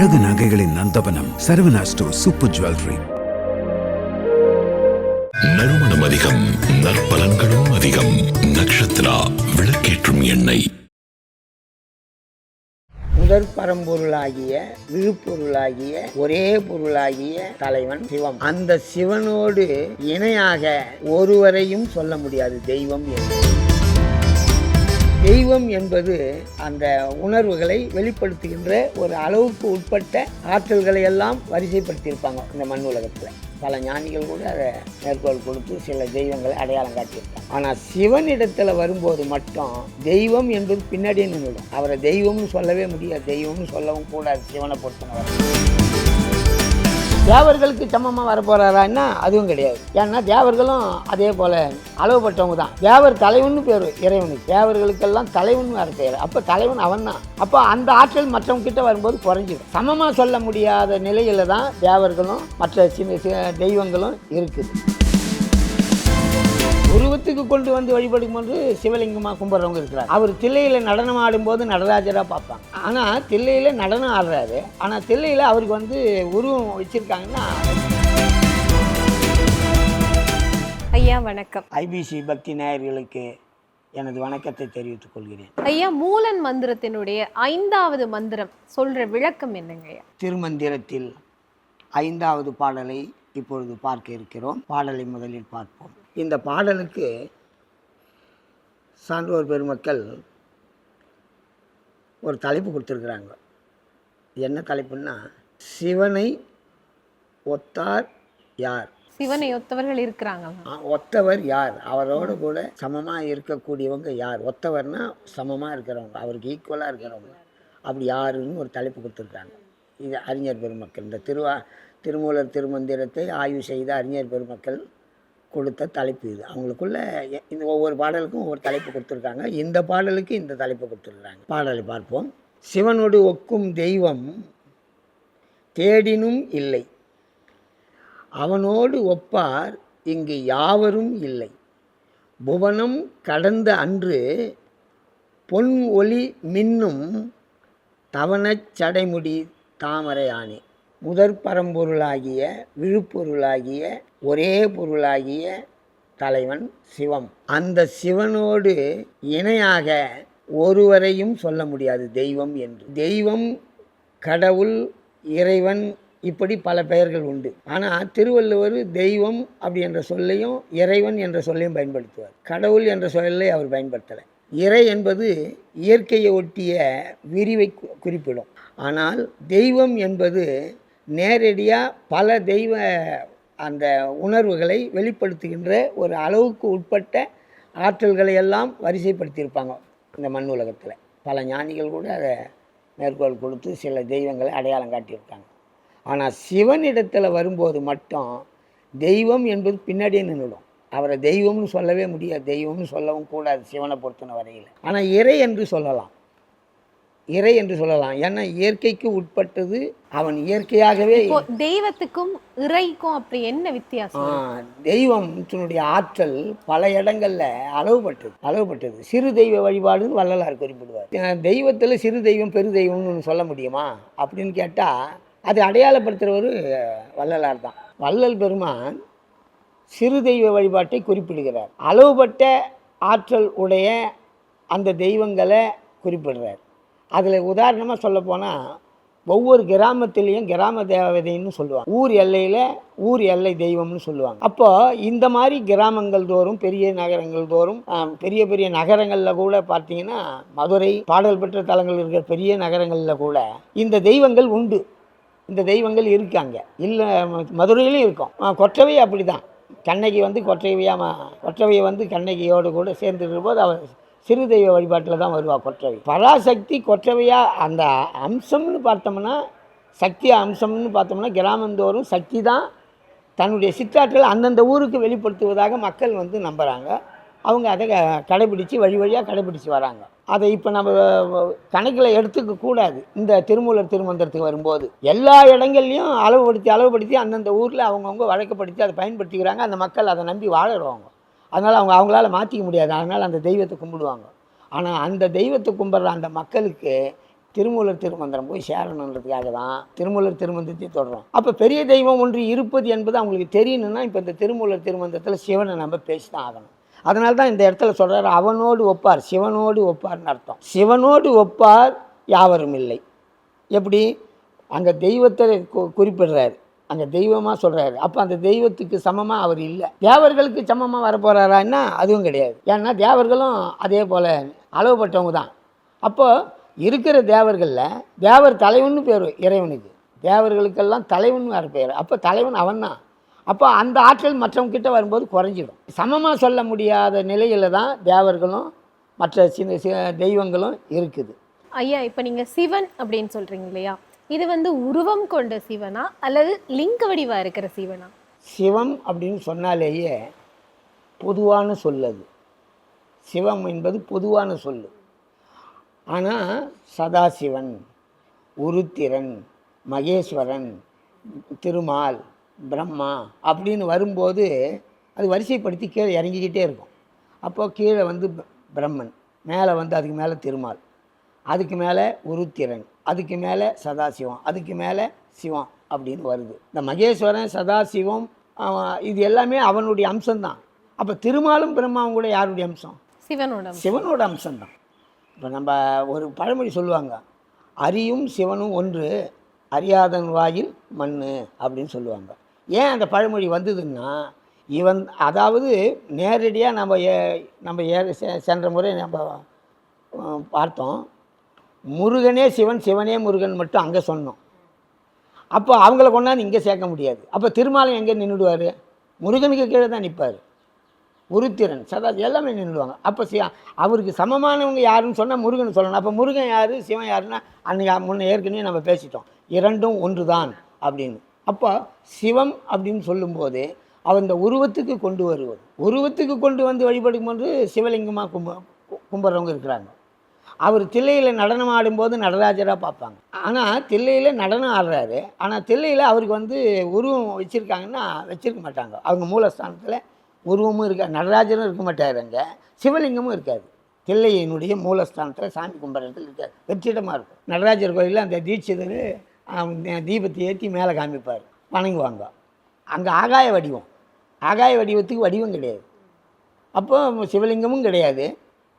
அழகு நகைகளின் நந்தவனம் Saravana store super jewellery. நறுமணம் அதிகம் நற்பலன்களும் அதிகம். நக்ஷத்ரா விளக்கேற்றும் எண்ணெய். முதற் பரம்பொருளாகிய விழுப்பொருளாகிய ஒரே பொருளாகிய தலைவன் சிவம். அந்த சிவனோடு இணையாக ஒருவரையும் சொல்ல முடியாது தெய்வம் என்று. தெய்வம் என்பது அந்த உணர்வுகளை வெளிப்படுத்துகின்ற ஒரு அளவுக்கு உட்பட்ட ஆற்றல்களை எல்லாம் வரிசைப்படுத்தியிருப்பாங்க இந்த மண் உலகத்தில். பல ஞானிகள் கூட அதை மேற்கோள் கொடுத்து சில தெய்வங்களை அடையாளம் காட்டியிருக்காங்க ஆனால் சிவனிடத்தில் வரும்போது மட்டும் தெய்வம் என்பது பின்னாடியே நின்றுடும். அவரை தெய்வம்னு சொல்லவே முடியாது. தெய்வம்னு சொல்லவும் கூடாது. சிவனை பொறுத்தவரை. தேவர்களுக்கு சமமாக வரப்போறாரான்னா அதுவும் கிடையாது. ஏன்னா தேவர்களும் அதே போல் அளவுபட்டவங்க தான். தேவர் தலைவன் பேர் இறைவனுக்கு தேவர்களுக்கெல்லாம் தலைவன் வேறு பேர். அப்போ தலைவன் அவன் தான். அப்போ அந்த ஆற்றல் மற்றவங்க கிட்ட வரும்போது குறைஞ்சிடும் சமமாக சொல்ல முடியாத நிலையில் தான் தேவர்களும் மற்ற சின்ன தெய்வங்களும் இருக்குது. உருவத்துக்கு கொண்டு வந்து வழிபடும் போது சிவலிங்கமாக கும்பிட்றவங்க இருக்கிறார். அவர் தில்லையில் நடனம் ஆடும்போது நடராஜராக பார்ப்பாங்க. ஆனால் தில்லையில் நடனம் ஆடுறாரு. ஆனால் தில்லையில் அவருக்கு வந்து உருவம் வச்சுருக்காங்கன்னா ஐயா வணக்கம். ஐபிசி பக்தி நேயர்களுக்கு எனது வணக்கத்தை தெரிவித்துக் கொள்கிறேன். ஐயா மூலன் மந்திரத்தினுடைய ஐந்தாவது மந்திரம் சொல்ற விளக்கம் என்னங்க ஐயா? திருமந்திரத்தில் ஐந்தாவது பாடலை இப்பொழுது பார்க்க இருக்கிறோம். பாடலை முதலில் பார்ப்போம். இந்த பாடலுக்கு சான்றோர் பெருமக்கள் ஒரு தலைப்பு கொடுத்துருக்குறாங்க. என்ன தலைப்புன்னா சிவனை ஒத்தார் யார்? சிவனை ஒத்தவர்கள் இருக்கிறாங்க. ஒத்தவர் யார்? அவரோட கூட சமமாக இருக்கக்கூடியவங்க யார்? ஒத்தவர்னா சமமாக இருக்கிறவங்க அவருக்கு ஈக்குவலாக இருக்கிறவங்க. அப்படி யாருன்னு ஒரு தலைப்பு கொடுத்துருக்காங்க. இது அறிஞர் பெருமக்கள். இந்த திருவா திருமூலர் திருமந்திரத்தை ஆய்வு செய்த அறிஞர் பெருமக்கள் கொடுத்த தலைப்பு இது. அவங்களுக்குள்ள இந்த ஒவ்வொரு பாடலுக்கும் ஒவ்வொரு தலைப்பு கொடுத்துருக்காங்க. இந்த பாடலுக்கு இந்த தலைப்பு கொடுத்துருக்காங்க. பாடலை பார்ப்போம். சிவனோடு ஒக்கும் தெய்வம் தேடினும் இல்லை. அவனோடு ஒப்பார் இங்கு யாவரும் இல்லை. புவனம் கடந்த அன்று பொன் ஒளி மின்னும் தவணச் சடைமுடி தாமரையானே. முதற் பரம்பொருளாகிய விழுப்பொருளாகிய ஒரே பொருளாகிய தலைவன் சிவம். அந்த சிவனோடு இணையாக ஒருவரையும் சொல்ல முடியாது தெய்வம் என்று. தெய்வம் கடவுள் இறைவன் இப்படி பல பெயர்கள் உண்டு. ஆனால் திருவள்ளுவர் தெய்வம் அப்படி என்ற சொல்லையும் இறைவன் என்ற சொல்லையும் பயன்படுத்துவார். கடவுள் என்ற சொல்லை அவர் பயன்படுத்தலை. இறை என்பது இயற்கையை ஒட்டிய விரிவை குறிப்பிடும். ஆனால் தெய்வம் என்பது நேரடியாக பல தெய்வ அந்த உணர்வுகளை வெளிப்படுத்துகின்ற ஒரு அளவுக்கு உட்பட்ட ஆற்றல்களை எல்லாம் வரிசைப்படுத்தியிருப்பாங்க இந்த மண் உலகத்தில். பல ஞானிகள் கூட அதை மேற்கோள் கொடுத்து சில தெய்வங்களை அடையாளம் காட்டியிருக்காங்க. ஆனால் சிவனிடத்தில் வரும்போது மட்டும் தெய்வம் என்பது பின்னாடியே நின்றுடும். அவரை தெய்வம்னு சொல்லவே முடியாது. தெய்வம்னு சொல்லவும் கூடாது சிவனை பொறுத்தன வரையில் ஆனால் இறை என்று சொல்லலாம். இறை என்று சொல்லலாம். ஏன்னா இயற்கைக்கு உட்பட்டது அவன் இயற்கையாகவே தெய்வத்துக்கும் இறைக்கும் அப்படி என்ன வித்தியாசம்? தெய்வத்தினுடைய ஆற்றல் பல இடங்கள்ல அளவுபட்டது அளவுபட்டது. சிறு தெய்வ வழிபாடுன்னு வள்ளலார் குறிப்பிடுவார். தெய்வத்தில் சிறு தெய்வம் பெரு தெய்வம்னு சொல்ல முடியுமா? அப்படின்னு கேட்டால் அது அடையாளப்படுத்துகிறவர் வள்ளலார் தான். வள்ளல் பெருமான் சிறு தெய்வ வழிபாட்டை குறிப்பிடுகிறார். அளவுபட்ட ஆற்றல் உடைய அந்த தெய்வங்களை குறிப்பிடுறார். அதில் உதாரணமாக சொல்லப்போனால் ஒவ்வொரு கிராமத்திலையும் கிராம தேவதைன்னு சொல்லுவாங்க. ஊர் எல்லையில் ஊர் எல்லை தெய்வம்னு சொல்லுவாங்க. அப்போது இந்த மாதிரி கிராமங்கள் தோறும் பெரிய நகரங்கள் தோறும் பெரிய பெரிய நகரங்களில் கூட பார்த்தீங்கன்னா மதுரை பாடல் பெற்ற தலங்கள் இருக்கிற பெரிய நகரங்களில் கூட இந்த தெய்வங்கள் உண்டு. இந்த தெய்வங்கள் இருக்காங்க. இல்லை மதுரையிலும் இருக்கும். கொற்றவை அப்படி தான் கண்ணகி வந்து கொற்றவையாக கொற்றவையை வந்து கண்ணகியோடு கூட சேர்ந்து போது அவர் சிறு தெய்வ வழிபாட்டில் தான் வருவா கொற்றவை. பராசக்தி கொற்றவையாக அந்த அம்சம்னு பார்த்தோம்னா சக்தி அம்சம்னு பார்த்தோம்னா கிராமந்தோறும் சக்தி தான் தன்னுடைய சித்தாற்றல் அந்தந்த ஊருக்கு வெளிப்படுத்துவதாக மக்கள் வந்து நம்புகிறாங்க அவங்க அதை கடைபிடித்து வழி வழியாக கடைபிடிச்சு வராங்க. அதை இப்போ நம்ம கணக்கில் எடுத்துக்க கூடாது. இந்த திருமூலர் திருமந்திரத்துக்கு வரும்போது எல்லா இடங்கள்லையும் அளவுபடுத்தி அளவுபடுத்தி அந்தந்த ஊரில் அவங்கவுங்க வழக்கப்படுத்தி அதை பயன்படுத்திக்கிறாங்க. அந்த மக்கள் அதை நம்பி வாழறவங்க. அதனால் அவங்க அவங்களால மாற்றிக்க முடியாது. அதனால் அந்த தெய்வத்தை கும்பிடுவாங்க. ஆனால் அந்த தெய்வத்தை கும்பிட்ற அந்த மக்களுக்கு திருமூலர் திருமந்திரம் போய் சேரணுன்றதுக்காக தான் திருமூலர் திருமந்திரத்தை தொடரும் அப்போ பெரிய தெய்வம் ஒன்று இருப்பது என்பது அவங்களுக்கு தெரியணும்னா இப்போ இந்த திருமூலர் திருமந்திரத்தில் சிவனை நம்ம பேசி தான் ஆகணும். அதனால தான் இந்த இடத்துல சொல்கிறார் அவனோடு ஒப்பார். சிவனோடு ஒப்பார்னு அர்த்தம். சிவனோடு ஒப்பார் யாவரும் இல்லை. எப்படி? அங்கே தெய்வத்தை கு- குறிப்பிடுறாரு. அந்த தெய்வமாக சொல்கிறாரு அப்போ அந்த தெய்வத்துக்கு சமமாக அவர் இல்லை. தேவர்களுக்கு சமமாக வரப்போகிறாரான்னா அதுவும் கிடையாது. ஏன்னா தேவர்களும் அதே போல் அளவுபட்டவங்க தான். அப்போ இருக்கிற தேவர்களில் தேவர் தலைவன் பேர் இறைவனுக்கு. தேவர்களுக்கெல்லாம் தலைவன் வேறு பேர். அப்போ தலைவன் அவன் தான். அப்போ அந்த ஆற்றல் மற்றவங்க கிட்டே வரும்போது குறைஞ்சிடும். சமமாக சொல்ல முடியாத நிலையில் தான் தேவர்களும் மற்ற சின்ன சி தெய்வங்களும் இருக்குது. ஐயா இப்போ நீங்கள் சிவன் அப்படின்னு சொல்கிறீங்க இல்லையா? இது வந்து உருவம் கொண்ட சிவனா அல்லது லிங்க வடிவாக இருக்கிற சிவனா? சிவம் அப்படின்னு சொன்னாலேயே பொதுவான சொல் அது சிவம் என்பது பொதுவான சொல் ஆனால் சதாசிவன் உருத்திரன் மகேஸ்வரன் திருமால் பிரம்மா அப்படின்னு வரும்போது அது வரிசைப்படுத்தி கீழே இறங்கிக்கிட்டே இருக்கும். அப்போது கீழே வந்து பிரம்மன் மேலே வந்து அதுக்கு மேலே திருமால். அதுக்கு மேலே உருத்திரன் அதுக்கு மேலே சதாசிவம் அதுக்கு மேலே சிவம் அப்படின்னு வருது. இந்த மகேஸ்வரன் சதாசிவம் இது எல்லாமே அவனுடைய அம்சம்தான். அப்போ திருமாலும் பிரம்மாவும் கூட யாருடைய அம்சம்? சிவனோட. சிவனோட அம்சம்தான். இப்போ நம்ம ஒரு பழமொழி சொல்லுவாங்க அரியும் சிவனும் ஒன்று அறியாதன் வாயில் மண் அப்படின்னு சொல்லுவாங்க. ஏன் அந்த பழமொழி வந்ததுன்னா இவன் அதாவது நேரடியாக நம்ம ஏ நம்ம ஏ செ- சென்ற முறை நம்ம பார்த்தோம். முருகனே சிவன் சிவனே முருகன் மட்டும் அங்கே சொன்னோம். அப்போ அவங்கள கொண்டாந்து இங்கே சேர்க்க முடியாது. அப்போ திருமாலம் எங்கே நின்றுடுவார் முருகனுக்கு கீழே தான் நிற்பார். உருத்திரன் சதா எல்லாமே நின்றுடுவாங்க அப்போ சி அவருக்கு சமமானவங்க யாருன்னு சொன்னால் முருகன் சொல்லணும். அப்போ முருகன் யார் சிவன் யாருன்னா அன்னைக்கு முன்ன ஏற்கனவே நம்ம பேசிட்டோம். இரண்டும் ஒன்று தான் அப்படின்னு. அப்போ சிவம் அப்படின்னு சொல்லும்போது அவன் இந்த உருவத்துக்கு கொண்டு வருவது. உருவத்துக்கு கொண்டு வந்து வழிபடும் போது சிவலிங்கமாக கும்ப கும்பிட்றவங்க இருக்கிறாங்க. அவர் தில்லையில் நடனம் ஆடும்போது நடராஜராக பார்ப்பாங்க. ஆனால் தில்லையில் நடனம் ஆடுறாரு. ஆனால் தில்லையில் அவருக்கு வந்து உருவம் வச்சுருக்காங்கன்னா வச்சுருக்க மாட்டாங்க. அவங்க மூலஸ்தானத்தில் உருவமும் இருக்க நடராஜரும் இருக்க மாட்டார் அங்கே. சிவலிங்கமும் இருக்காது. தில்லையினுடைய மூலஸ்தானத்தில் சாமி கும்பிட்றதுல இருக்காது. வெற்றிடமாக இருக்கும். நடராஜர் கோயிலில் அந்த தீட்சிதர் தீபத்தை ஏற்றி மேலே காமிப்பார். வணங்குவாங்க. அங்கே ஆகாய வடிவம். ஆகாய வடிவத்துக்கு வடிவம் கிடையாது. அப்போ சிவலிங்கமும் கிடையாது.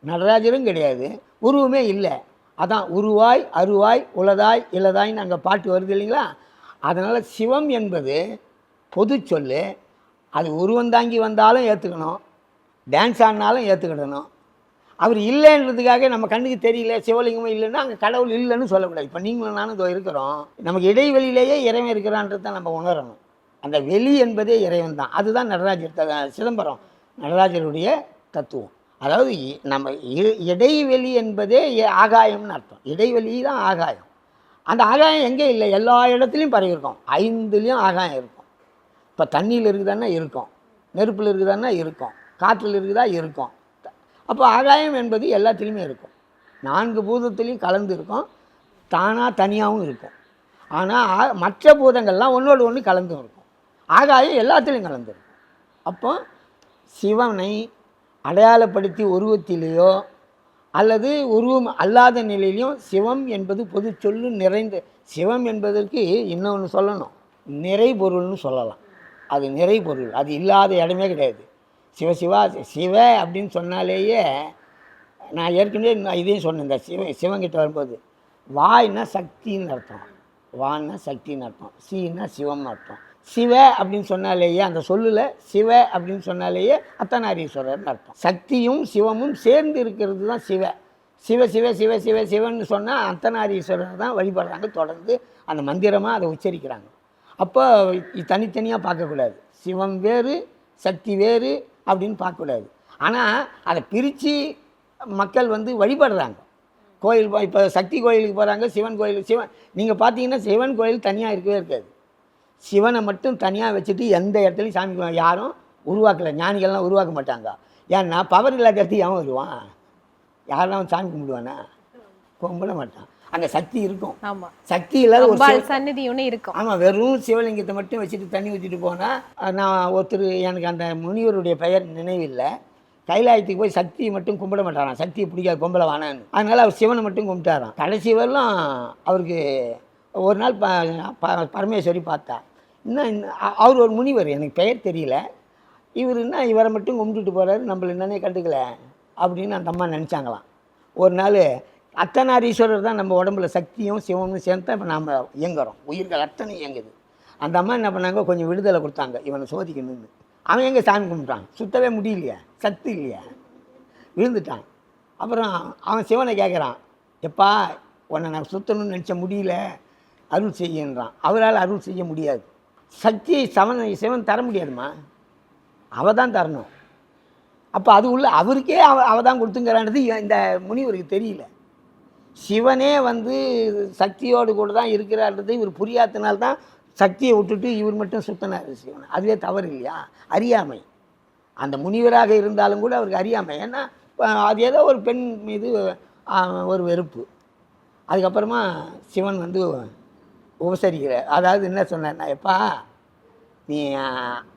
நடராஜரும் கிடையாது. உருவமே இல்லை. அதான் உருவாய் அருவாய் உளதாய் இலதாய்ன்னு அங்கே பாட்டு வருது இல்லைங்களா? அதனால் சிவம் என்பது பொது சொல்லு. அது உருவம் தாங்கி வந்தாலும் ஏற்றுக்கணும் டான்ஸ் ஆடினாலும் ஏற்றுக்கிடணும் அவர் இல்லைன்றதுக்காக நம்ம கண்ணுக்கு தெரியல சிவலிங்கமும் இல்லைன்னா அங்கே கடவுள் இல்லைன்னு சொல்லக்கூடாது. இப்போ நீங்களும் நானும் இதோ இருக்கிறோம். நமக்கு இடைவெளியிலேயே இறைவன் இருக்கிறான்றது தான் நம்ம உணரணும். அந்த வெளி என்பதே இறைவன் தான் அதுதான் நடராஜர் த- சிதம்பரம். நடராஜருடைய தத்துவம். அதாவது இ- நம்ம இடைவெளி என்பதே எ- ஆகாயம்னு அர்த்தம். இடைவெளி தான் ஆகாயம். அந்த ஆகாயம் எங்கே இல்லை? எல்லா இடத்துலையும் பரவி இருக்கும் ஐந்துலேயும் ஆகாயம் இருக்கும். இப்போ தண்ணியில் இருக்குதான்னா இருக்கும். நெருப்பில் இருக்குதான்னா இருக்கும். காற்றில் இருக்குதா? இருக்கும். அப்போ ஆகாயம் என்பது எல்லாத்துலேயுமே இருக்கும். நான்கு பூதத்துலேயும் கலந்து இருக்கும். தானாக தனியாகவும் இருக்கும். ஆனால் மற்ற பூதங்கள்லாம் ஒன்றோடு ஒன்று கலந்தும் இருக்கும். ஆகாயம் எல்லாத்துலேயும் கலந்துருக்கும். அப்போ சிவனை அடையாளப்படுத்தி உருவத்திலேயோ அல்லது உருவம் அல்லாத நிலையிலையும் சிவம் என்பது பொது சொல்லு நிறைந்த சிவம் என்பதற்கு இன்னொன்று சொல்லணும். நிறை பொருள்னு சொல்லலாம். அது நிறை பொருள். அது இல்லாத இடமே கிடையாது. சிவசிவா சிவ அப்படின்னு சொன்னாலேயே நான் ஏற்கனவே நான் இதையும் சொன்னேன் இந்த சிவ சிவங்கிட்ட வரும்போது. வாய்னா சக்தின்னு அர்த்தம். வான்னா சக்தின்னு அர்த்தம். சீனா சிவம்னு அர்த்தம். சிவ அப்படின்னு சொன்னாலேயே அந்த சொல்லில் சிவ அப்படின்னு சொன்னாலேயே அத்தனாரீஸ்வரர்னு அர்த்தம். சக்தியும் சிவமும் சேர்ந்து இருக்கிறது தான் சிவ. சிவ சிவ சிவ சிவ சிவன்னு சொன்னால் அத்தனாரீஸ்வரர் தான் வழிபடுறாங்க தொடர்ந்து அந்த மந்திரமாக அதை உச்சரிக்கிறாங்க. அப்போ தனித்தனியாக பார்க்கக்கூடாது. சிவம் வேறு சக்தி வேறு அப்படின்னு பார்க்கக்கூடாது. ஆனால் அதை பிரித்து மக்கள் வந்து வழிபடுறாங்க. கோயில் இப்போ சக்தி கோயிலுக்கு போகிறாங்க சிவன் கோயில் சிவன் நீங்கள் பார்த்தீங்கன்னா சிவன் கோயில் தனியாக இருக்கவே இருக்காது. சிவனை மட்டும் தனியாக வச்சுட்டு எந்த இடத்துலையும் சாமி யாரும் உருவாக்கலை. ஞானிகள்லாம் உருவாக்க மாட்டாங்க. ஏன்னா பவர் இல்லாத இடத்துக்கு அவன் வருவான்? யாரெல்லாம் சாமி கும்பிடுவானா? கும்பிட மாட்டான். அங்கே சக்தி இருக்கும். ஆமா. சக்தி இல்லாத ஒரு சன்னதி ஒண்ணு இருக்கும். ஆமாம் வெறும் சிவலிங்கத்தை மட்டும் வச்சுட்டு தண்ணி ஊற்றிட்டு போனால் நான் ஒருத்தர் எனக்கு அந்த முனிவருடைய பெயர் நினைவில்லை. கைலாயத்துக்கு போய் சக்தியை மட்டும் கும்பிட மாட்டாராம். சக்தியை பிடிக்காது பொம்பளை வானான்னு அதனால் அவர் சிவனை மட்டும் கும்பிட்டாராம். கடைசி வரலாம் அவருக்கு ஒரு நாள் ப- பரமேஸ்வரி பார்த்தா இன்னும் இன்னும் அவர் ஒரு முனிவர் எனக்கு பெயர் தெரியல. இவர் என்ன இவரை மட்டும் கும்பிட்டுட்டு போகிறாரு நம்மள என்னன்னே கண்டுக்கல அப்படின்னு அந்த அம்மா நினச்சாங்களாம். ஒரு நாள் அர்த்தநாரீஸ்வரர் தான் நம்ம உடம்புல சக்தியும் சிவமும் சேர்ந்து தான் இப்போ நாம் இயங்குறோம். உயிர்கள் அத்தனை இயங்குது. அந்த அம்மா என்ன பண்ணாங்க கொஞ்சம் விடுதலை கொடுத்தாங்க இவனை சோதிக்கணும்னு அவன் எங்கே சாமி கும்பிட்டான்? சுத்தவே முடியலையா சத்து இல்லையா. விழுந்துட்டான். அப்புறம் அவன் சிவனை கேட்குறான் எப்பா உன்னை நான் சுத்தணும்னு நினச்ச முடியல அருள் செய்யன்றான். அவரால் அருள் செய்ய முடியாது. சக்தி சவன் சிவன் தர முடியாதுமா அவ தான் தரணும். அப்போ அது உள்ள அவருக்கே அவ அவ தான் கொடுத்துங்கிறான்றது இந்த முனிவருக்கு தெரியல. சிவனே வந்து சக்தியோடு கூட தான் இருக்கிறான்றது இவர் புரியாதனால்தான் சக்தியை விட்டுட்டு இவர் மட்டும் சுத்தினார் சிவன். அதுவே தவறு இல்லையா அறியாமை. அந்த முனிவராக இருந்தாலும் கூட அவருக்கு அறியாமை. ஏன்னா அது ஏதோ ஒரு பெண் மீது ஒரு வெறுப்பு. அதுக்கப்புறமா சிவன் வந்து உபசரிக்கிற. அதாவது என்ன சொன்னார்னா எப்பா நீ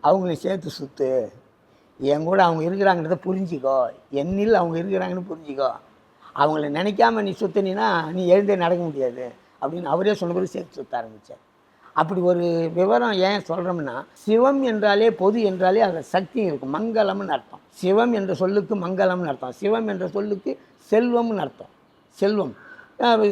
அவங்களையும் சேர்த்து சுத்து. என் கூட அவங்க இருக்கிறாங்கிறத புரிஞ்சிக்கோ. என்னில் அவங்க இருக்கிறாங்கன்னு புரிஞ்சிக்கோ. அவங்கள நினைக்காம நீ சுத்தினா நீ எழுந்தே நடக்க முடியாது. அப்படின்னு அவரே சொன்னபோது சேர்த்து சுத்த ஆரம்பித்தார் அப்படி ஒரு விவரம் ஏன் சொல்கிறோம்னா சிவம் என்றாலே பொது என்றாலே அதில் சக்தி இருக்கும். மங்களம்னு அர்த்தம். சிவம் என்ற சொல்லுக்கு மங்களம்னு அர்த்தம். சிவம் என்ற சொல்லுக்கு செல்வம்னு அர்த்தம். செல்வம்.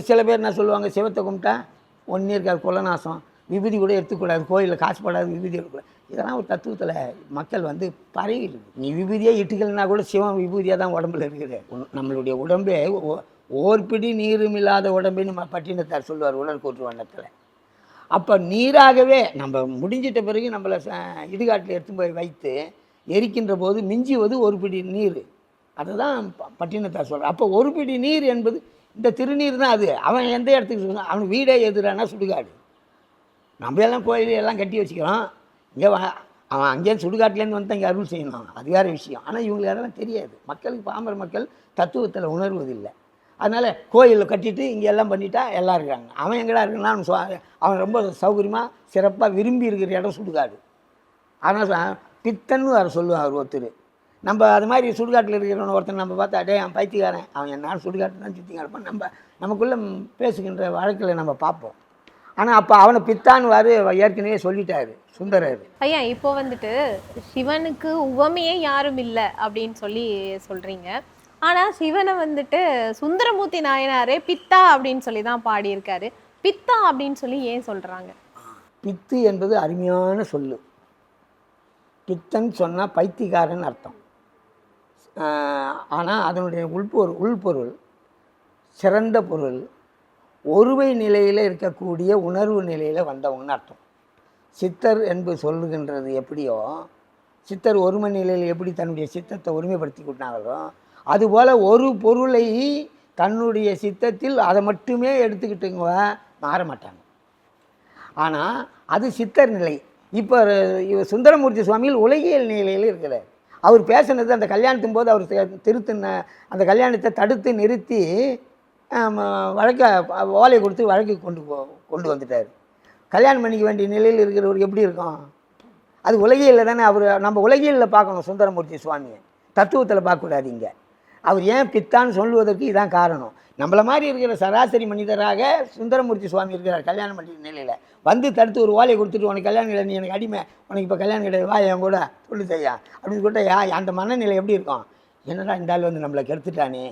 சில பேர் என்ன சொல்லுவாங்க? சிவத்தை கும்பிட்டா ஒன் இருக்காது குலநாசம் விபூதி கூட எடுத்துக்கூடாது கோயிலில் காசு போடாது விபூதி எடுக்கக்கூடாது. இதெல்லாம் ஒரு தத்துவத்தில் மக்கள் வந்து பரவி நீ விபூதியே இட்டுக்கலைன்னா கூட சிவம் விபூதியாக தான் உடம்புல இருக்குது. நம்மளுடைய உடம்பே ஓ- ஓர்பிடி நீரும் இல்லாத உடம்புன்னு ம- பட்டினத்தார் சொல்லுவார் உடற்கூற்று வண்ணத்தில். அப்போ நீராகவே நம்ம முடிஞ்சிட்ட பிறகு நம்மளை ச- இடுகாட்டில் எடுத்து போய் வைத்து எரிக்கின்ற போது மிஞ்சுவது ஒரு பிடி நீர். அதுதான் ப- பட்டினத்தார் சொல்கிறார் அப்போ ஒரு பிடி நீர் என்பது இந்த திருநீர் தான் அது. அவன் எந்த இடத்துக்கு சொல்லுங்க அவன் வீடே எதிரானா சுடுகாடு. நம்ம எல்லாம் கோயில் எல்லாம் கட்டி வச்சுக்கிறோம். இங்கே அவன் அங்கேருந்து சுடுகாட்டிலேருந்து வந்து இங்கே அருள் செய்யணும். அது வேறு விஷயம். ஆனால் இவங்களுக்கு அதெல்லாம் தெரியாது. மக்களுக்கு பாமர மக்கள் தத்துவத்தில் உணர்வதில்லை. அதனால் கோயிலில் கட்டிட்டு இங்கே எல்லாம் பண்ணிட்டா எல்லாம் இருக்காங்க. அவன் எங்கடா இருக்குன்னா அவன் அவன் ரொம்ப சௌகரியமாக சிறப்பாக விரும்பி இருக்கிற இடம் சுடுகாடு. ஆனால் பித்தன்னு வேறு சொல்லுவான் அவர் ஒருத்தர். நம்ம அது மாதிரி சுடுகாட்டில் இருக்கிறவன ஒருத்தன் நம்ம பார்த்தா டே அவன் பைத்தியக்காரன். அவன் என்ன சுடுகாட்டு தான் சுற்றி கிடப்பான். நம்ம நமக்குள்ளே பேசுகின்ற வழக்கில் நம்ம பார்ப்போம். ஆனால் அப்போ அவனை பித்தான்னு வாரு ஏற்கனவே சொல்லிட்டாரு சுந்தரர். ஐயா இப்போ வந்துட்டு சிவனுக்கு உவமையே யாரும் இல்லை அப்படின்னு சொல்லி சொல்றீங்க. ஆனா சிவனை வந்துட்டு சுந்தரமூர்த்தி நாயனாரே பித்தா அப்படின்னு சொல்லி தான் பாடியிருக்காரு. பித்தா அப்படின்னு சொல்லி ஏன் சொல்றாங்க? பித்து என்பது அருமையான சொல்லு. பித்தன் சொன்னால் பைத்தியக்காரன் அர்த்தம். ஆனால் அதனுடைய உள்பொருள் உள்பொருள் சிறந்த பொருள் ஒருவை நிலையில் இருக்கக்கூடிய உணர்வு நிலையில் வந்தவங்கன்னு அர்த்தம். சித்தர் என்பது சொல்லுகின்றது எப்படியோ சித்தர் ஒருமை நிலையில் எப்படி தன்னுடைய சித்தத்தை ஒருமைப்படுத்தி கொண்டாங்களோ அதுபோல் ஒரு பொருளை தன்னுடைய சித்தத்தில் அதை மட்டுமே எடுத்துக்கிட்டுங்க மாற மாட்டாங்க. ஆனால் அது சித்தர் நிலை. இப்போ இவர் சுந்தரமூர்த்தி சுவாமியில் உலகியல் நிலையில் இருக்கிறார். அவர் பேசினது அந்த கல்யாணத்தின் போது அவர் திருத்தின அந்த கல்யாணத்தை தடுத்து நிறுத்தி வழக்க ஓலை கொடுத்து வழக்கு கொண்டு போ கொண்டு வந்துட்டார். கல்யாணம் பண்ணிக்க வேண்டிய நிலையில் இருக்கிறவர் எப்படி இருக்கும்? அது உலகியலில் தானே அவர் நம்ம உலகியலில் பார்க்கணும் சுந்தரமூர்த்தி சுவாமியை. தத்துவத்தில் பார்க்கக்கூடாது இங்கே. அவர் ஏன் பித்தான்னு சொல்லுவதற்கு இதான் காரணம். நம்மள மாதிரி இருக்கிற சராசரி மனிதராக சுந்தரமூர்த்தி சுவாமி இருக்கிறார் கல்யாணம் பண்ணி நிலையில். வந்து தடுத்து ஒரு ஓலையை கொடுத்துட்டு உனக்கு கல்யாணம் கிடையாது நீ எனக்கு அடிமை. உனக்கு இப்போ கல்யாணம் கிடையாது வா என் கூட சொல்லு செய்யா அப்படின்னு சொல்லிட்டு யா அந்த மனநிலை எப்படி இருக்கும்? என்னடா இந்த ஆள் வந்து நம்மளை கெடுத்துட்டானே?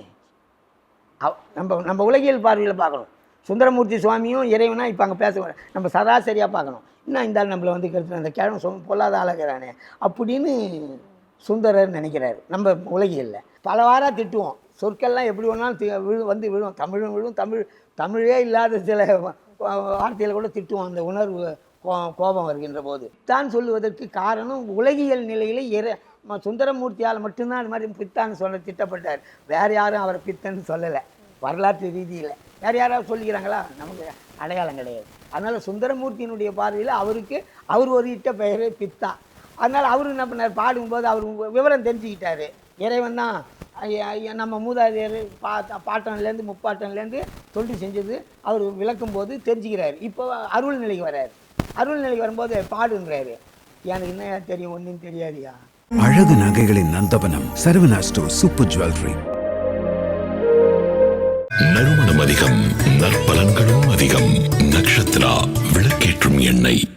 அவ் நம்ம நம்ம உலகியல் பார்வையில் பார்க்கணும். சுந்தரமூர்த்தி சுவாமியும் இறைவனா இப்போ அங்கே பேச நம்ம சராசரியாக பார்க்கணும். இன்னும் இந்த ஆள் நம்மளை வந்து கெடுத்துட்டு அந்த கிழமை சொ பொல்லாத ஆளுகிறானே அப்படின்னு சுந்தரர் நினைக்கிறார் நம்ம உலகியலில். பல வாரம் திட்டுவோம். சொற்கள்லாம் எப்படி வேணாலும் விழு வந்து விழும். தமிழும் விழும் தமிழ் தமிழே இல்லாத சில வார்த்தையில் கூட திட்டுவோம். அந்த உணர்வு கோ- கோபம் வருகின்ற போது. தான் சொல்லுவதற்கு காரணம் உலகியல் நிலையில் இற சுந்தரமூர்த்தியால் மட்டும்தான் அது மாதிரி பித்தான்னு சொல்ல திட்டப்பட்டார். வேறு யாரும் அவரை பித்தன்னு சொல்லலை. வரலாற்று ரீதியில். வேறு யாராவது சொல்லிக்கிறாங்களா? நமக்கு அடையாளம் கிடையாது. அதனால் சுந்தரமூர்த்தியினுடைய பார்வையில் அவருக்கு அவர் ஒரு இட்ட பெயரே பித்தா. அதனால் அவரு என்ன பண்ணார்? பாடும்போது அவர் விவரம் தெரிஞ்சுக்கிட்டாரு. இறைவன் தான். ஐய- ஐய- நம்ம மூதாதையர் பா பாட்டன்லேருந்து முப்பாட்டன்லேருந்து தொண்டு செஞ்சது. அவர் விளக்கும்போது தெரிஞ்சுக்கிறாரு. இப்போ அருள் நிலைக்கு வர்றாரு. அருள் நிலைக்கு வரும்போது பாடுன்றாரு எனக்கு என்ன தெரியும்? ஒன்றும் தெரியாதியா அழகு நகைகளின் நந்தவனம் சரவணா ஸ்டோர் சூப்பர் ஜுவல்லரி. நறுமணம் அதிகம் நற்பலன்களும் அதிகம். நக்ஷத்ரா விளக்கேற்றும் எண்ணெய்.